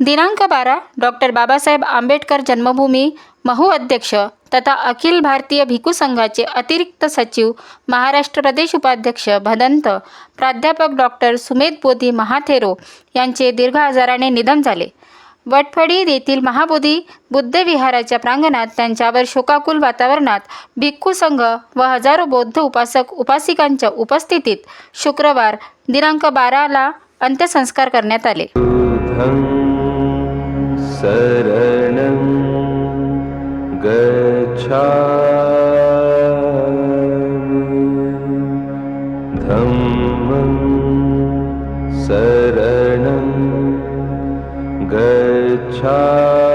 दिनांक बारा डॉक्टर बाबासाहेब आंबेडकर जन्मभूमी महू अध्यक्ष तथा अखिल भारतीय भिकू संघाचे अतिरिक्त सचिव महाराष्ट्र प्रदेश उपाध्यक्ष भदंत प्राध्यापक डॉक्टर सुमेध बोधी महाथेरो यांचे दीर्घ आजाराने निधन झाले. वटफडी येथील महाबोधी बुद्ध विहाराच्या प्रांगणात त्यांच्यावर शोकाकुल वातावरणात भिक्खू संघ व हजारो बौद्ध उपासक उपासिकांच्या उपस्थितीत शुक्रवार दिनांक बाराला अंत्यसंस्कार करण्यात आले. शरणं गच्छा धम्मं शरणं गच्छा